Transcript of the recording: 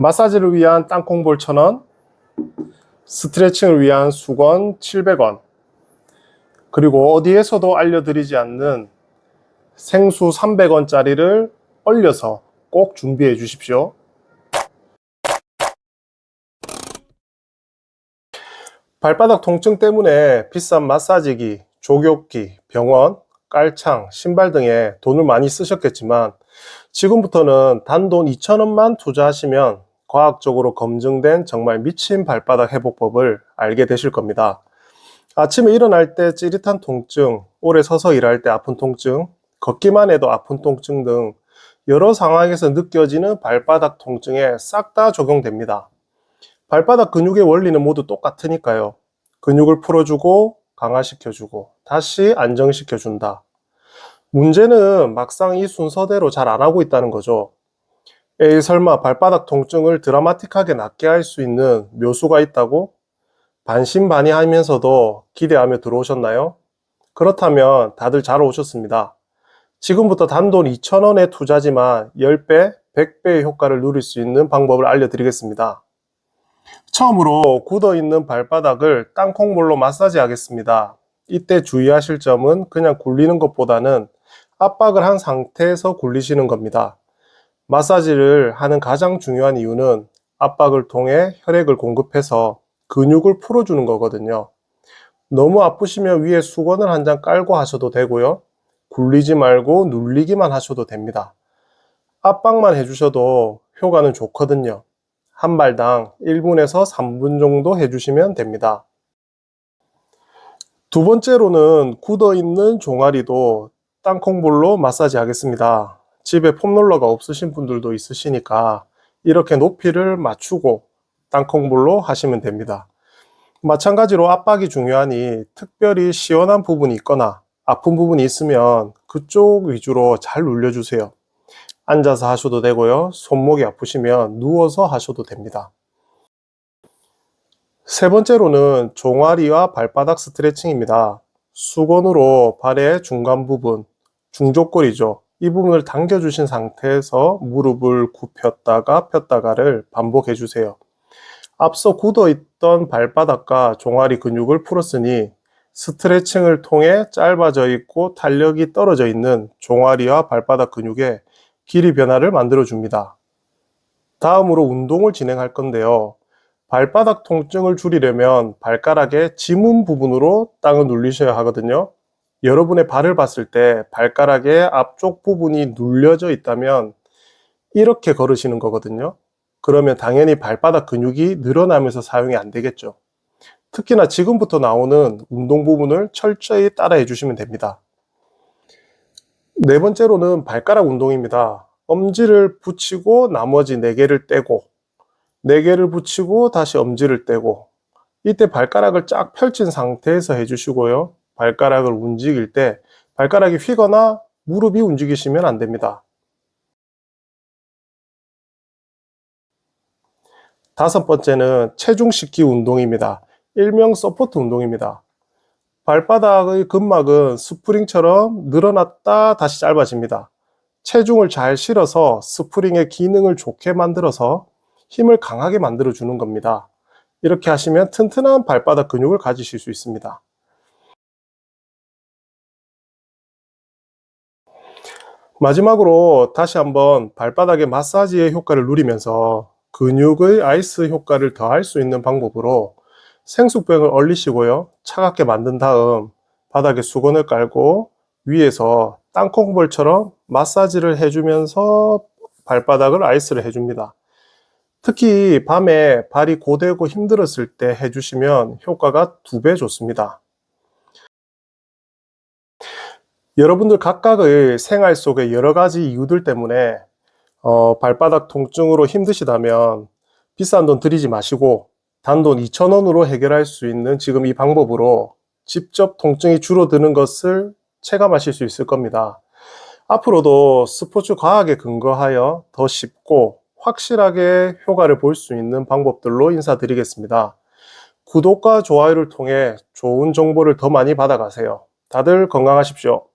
마사지를 위한 땅콩볼 1000원, 스트레칭을 위한 수건 700원, 그리고 어디에서도 알려드리지 않는 생수 300원짜리를 얼려서 꼭 준비해 주십시오. 발바닥 통증 때문에 비싼 마사지기, 조격기, 병원, 깔창, 신발 등에 돈을 많이 쓰셨겠지만 지금부터는 단돈 2,000원만 투자하시면 과학적으로 검증된 정말 미친 발바닥 회복법을 알게 되실 겁니다. 아침에 일어날 때 찌릿한 통증, 오래 서서 일할 때 아픈 통증, 걷기만 해도 아픈 통증 등 여러 상황에서 느껴지는 발바닥 통증에 싹 다 적용됩니다. 발바닥 근육의 원리는 모두 똑같으니까요. 근육을 풀어주고 강화시켜주고 다시 안정시켜준다. 문제는 막상 이 순서대로 잘 안 하고 있다는 거죠. 에이, 설마 발바닥 통증을 드라마틱하게 낫게 할 수 있는 묘수가 있다고? 반신반의하면서도 기대하며 들어오셨나요? 그렇다면 다들 잘 오셨습니다. 지금부터 단돈 2,000원의 투자지만 10배, 100배의 효과를 누릴 수 있는 방법을 알려드리겠습니다. 처음으로 굳어 있는 발바닥을 땅콩볼로 마사지 하겠습니다. 이때 주의하실 점은 그냥 굴리는 것보다는 압박을 한 상태에서 굴리시는 겁니다. 마사지를 하는 가장 중요한 이유는 압박을 통해 혈액을 공급해서 근육을 풀어주는 거거든요. 너무 아프시면 위에 수건을 한 장 깔고 하셔도 되고요. 굴리지 말고 눌리기만 하셔도 됩니다. 압박만 해주셔도 효과는 좋거든요. 한 발당 1분에서 3분 정도 해주시면 됩니다. 두 번째로는 굳어 있는 종아리도 땅콩볼로 마사지 하겠습니다. 집에 폼롤러가 없으신 분들도 있으시니까 이렇게 높이를 맞추고 땅콩볼로 하시면 됩니다. 마찬가지로 압박이 중요하니 특별히 시원한 부분이 있거나 아픈 부분이 있으면 그쪽 위주로 잘 눌려주세요. 앉아서 하셔도 되고요. 손목이 아프시면 누워서 하셔도 됩니다. 세 번째로는 종아리와 발바닥 스트레칭입니다. 수건으로 발의 중간 부분, 중족골이죠. 이 부분을 당겨주신 상태에서 무릎을 굽혔다가 폈다가를 반복해 주세요. 앞서 굳어 있던 발바닥과 종아리 근육을 풀었으니 스트레칭을 통해 짧아져 있고 탄력이 떨어져 있는 종아리와 발바닥 근육에 길이 변화를 만들어 줍니다. 다음으로 운동을 진행할 건데요. 발바닥 통증을 줄이려면 발가락의 지문 부분으로 땅을 눌리셔야 하거든요. 여러분의 발을 봤을 때 발가락의 앞쪽 부분이 눌려져 있다면 이렇게 걸으시는 거거든요. 그러면 당연히 발바닥 근육이 늘어나면서 사용이 안 되겠죠. 특히나 지금부터 나오는 운동 부분을 철저히 따라해 주시면 됩니다. 네 번째로는 발가락 운동입니다. 엄지를 붙이고 나머지 네 개를 떼고 네 개를 붙이고 다시 엄지를 떼고 이때 발가락을 쫙 펼친 상태에서 해주시고요. 발가락을 움직일 때 발가락이 휘거나 무릎이 움직이시면 안 됩니다. 다섯 번째는 체중 싣기 운동입니다. 일명 서포트 운동입니다. 발바닥의 근막은 스프링처럼 늘어났다 다시 짧아집니다. 체중을 잘 실어서 스프링의 기능을 좋게 만들어서 힘을 강하게 만들어 주는 겁니다. 이렇게 하시면 튼튼한 발바닥 근육을 가지실 수 있습니다. 마지막으로 다시 한번 발바닥의 마사지의 효과를 누리면서 근육의 아이스 효과를 더할 수 있는 방법으로 생수병을 얼리시고요. 차갑게 만든 다음 바닥에 수건을 깔고 위에서 땅콩볼처럼 마사지를 해주면서 발바닥을 아이스를 해줍니다. 특히 밤에 발이 고되고 힘들었을 때 해주시면 효과가 두 배 좋습니다. 여러분들 각각의 생활 속에 여러 가지 이유들 때문에 어, 발바닥 통증으로 힘드시다면 비싼 돈 들이지 마시고 단돈 2,000원으로 해결할 수 있는 지금 이 방법으로 직접 통증이 줄어드는 것을 체감하실 수 있을 겁니다. 앞으로도 스포츠 과학에 근거하여 더 쉽고 확실하게 효과를 볼 수 있는 방법들로 인사드리겠습니다. 구독과 좋아요를 통해 좋은 정보를 더 많이 받아가세요. 다들 건강하십시오.